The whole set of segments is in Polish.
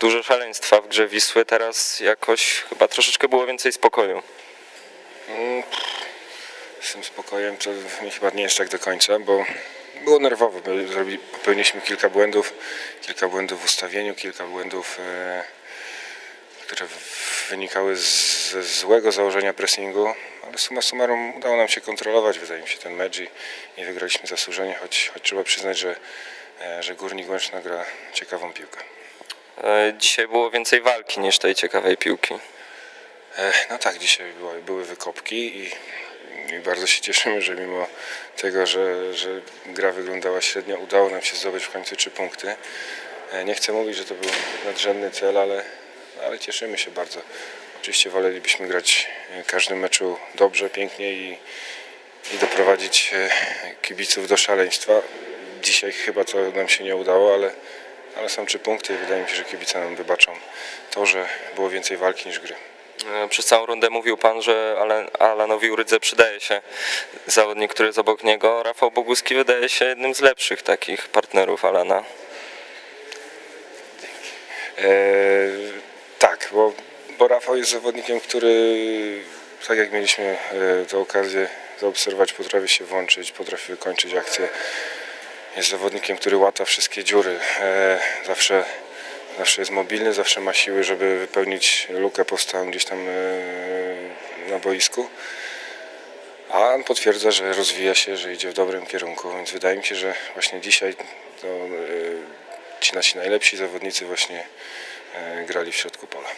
dużo szaleństwa w grze Wisły, teraz jakoś chyba troszeczkę było więcej spokoju. Z tym spokojem to mi chyba nie jest tak do końca, bo było nerwowo. Popełniliśmy kilka błędów, kilka błędów w ustawieniu, kilka błędów, e, które wynikały ze złego założenia pressingu, ale summa summarum udało nam się kontrolować, wydaje mi się, ten mecz i, i wygraliśmy zasłużenie, choć, choć trzeba przyznać, że, e, że Górnik Łęczna gra ciekawą piłkę. E, Dzisiaj było więcej walki niż tej ciekawej piłki. E, No tak, dzisiaj było, były wykopki i, i bardzo się cieszymy, że mimo tego, że, że gra wyglądała średnio, udało nam się zdobyć w końcu trzy punkty. E, Nie chcę mówić, że to był nadrzędny cel, ale, ale cieszymy się bardzo. Oczywiście wolelibyśmy grać w każdym meczu dobrze, pięknie i, i doprowadzić kibiców do szaleństwa. Dzisiaj chyba to nam się nie udało, ale, ale są trzy punkty i wydaje mi się, że kibice nam wybaczą to, że było więcej walki niż gry. E, Przez całą rundę mówił pan, że Alan- Alanowi Urydze przydaje się zawodnik, który jest obok niego. Rafał Boguski wydaje się jednym z lepszych takich partnerów Alana. E, tak, bo, bo Rafał jest zawodnikiem, który tak jak mieliśmy e, tę okazję zaobserwować, potrafi się włączyć, potrafi wykończyć akcję. Jest zawodnikiem, który łata wszystkie dziury. E, zawsze, zawsze jest mobilny, zawsze ma siły, żeby wypełnić lukę powstałą gdzieś tam e, na boisku. A on potwierdza, że rozwija się, że idzie w dobrym kierunku, więc wydaje mi się, że właśnie dzisiaj to, e, ci nasi najlepsi zawodnicy właśnie grali w środku pola.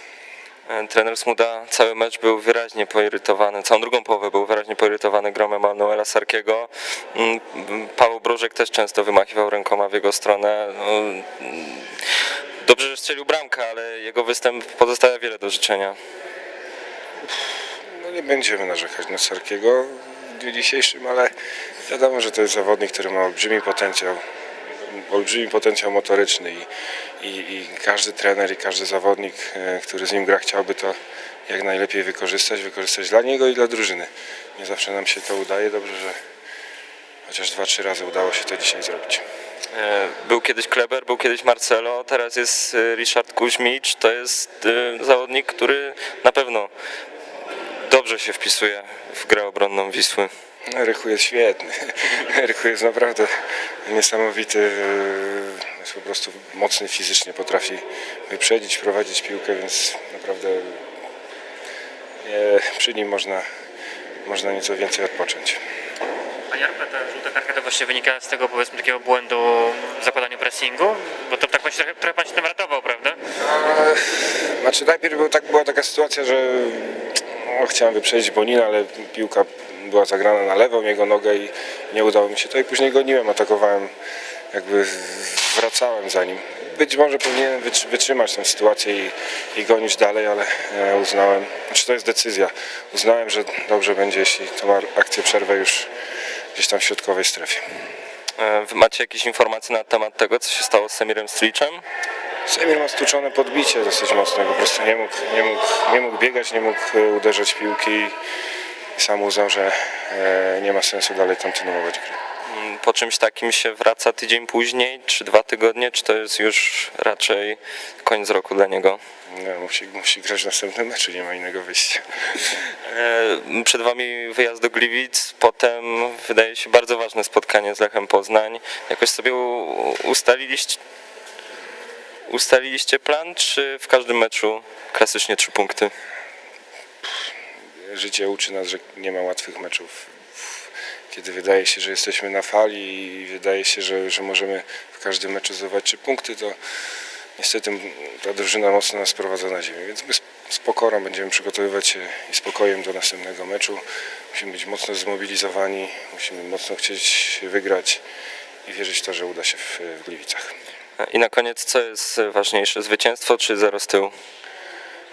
E, Trener Smuda cały mecz był wyraźnie poirytowany, całą drugą połowę był wyraźnie poirytowany grą Emanuela Sarkiego. Mm, Paweł Brożek też często wymachiwał rękoma w jego stronę. No, mm, Dobrze, że strzelił bramkę, ale jego występ pozostawia wiele do życzenia. No nie będziemy narzekać na Sarkiego w dniu dzisiejszym, ale wiadomo, że to jest zawodnik, który ma olbrzymi potencjał, olbrzymi potencjał motoryczny i, i, i każdy trener i każdy zawodnik, e, który z nim gra, chciałby to jak najlepiej wykorzystać, wykorzystać dla niego i dla drużyny. Nie zawsze nam się to udaje, dobrze, że chociaż dwa, trzy razy udało się to dzisiaj zrobić. E, Był kiedyś Kleber, był kiedyś Marcelo, teraz jest e, Ryszard Kuźmicz. To jest zawodnik, który na pewno dobrze się wpisuje w grę obronną Wisły. Rychu jest świetny. Rychu jest naprawdę niesamowity. Jest po prostu mocny fizycznie, potrafi wyprzedzić, prowadzić piłkę, więc naprawdę nie, przy nim można, można nieco więcej odpocząć. Panie Arpe, ta żółta kartka to właśnie wynika z tego powiedzmy takiego błędu w zakładaniu pressingu, bo to tak właśnie trochę, trochę pan się tym ratował, prawda? Znaczy najpierw był tak, była taka sytuacja, że no, chciałem wyprzedzić Bonina, ale piłka była zagrana na lewą jego nogę i nie udało mi się to i później goniłem, atakowałem, jakby wracałem za nim. Być może powinienem wytrzy- wytrzymać tę sytuację i, i gonić dalej, ale e, uznałem, znaczy to jest decyzja, uznałem, że dobrze będzie, jeśli tą akcję przerwę już gdzieś tam w środkowej strefie. E, Wy macie jakieś informacje na temat tego, co się stało z Semirem Stliczem? Semir ma stłuczone podbicie dosyć mocne, po prostu nie mógł, nie mógł, nie mógł biegać, nie mógł e, uderzać piłki sam uznał, że e, nie ma sensu dalej kontynuować gry. Mm, Po czymś takim się wraca tydzień później, czy dwa tygodnie, czy to jest już raczej koniec roku dla niego? Nie, musi, musi grać w następnym meczu, nie ma innego wyjścia. E, Przed Wami wyjazd do Gliwic, potem wydaje się bardzo ważne spotkanie z Lechem Poznań. Jakoś sobie ustaliliście, ustaliliście plan, czy w każdym meczu klasycznie trzy punkty? Życie uczy nas, że nie ma łatwych meczów. Kiedy wydaje się, że jesteśmy na fali i wydaje się, że, że możemy w każdym meczu zdobywać trzy punkty, to niestety ta drużyna mocno nas sprowadza na ziemię. Więc my z- pokorą będziemy przygotowywać się i spokojem do następnego meczu. Musimy być mocno zmobilizowani, musimy mocno chcieć wygrać i wierzyć w to, że uda się w, w Gliwicach. I na koniec, co jest ważniejsze, zwycięstwo czy zero z tyłu?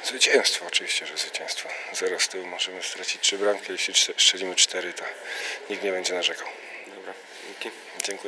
Zwycięstwo, oczywiście, że zwycięstwo. Zero z tyłu możemy stracić trzy bramki, jeśli strzelimy cztery, to nikt nie będzie narzekał. Dobra, dzięki. Dziękuję.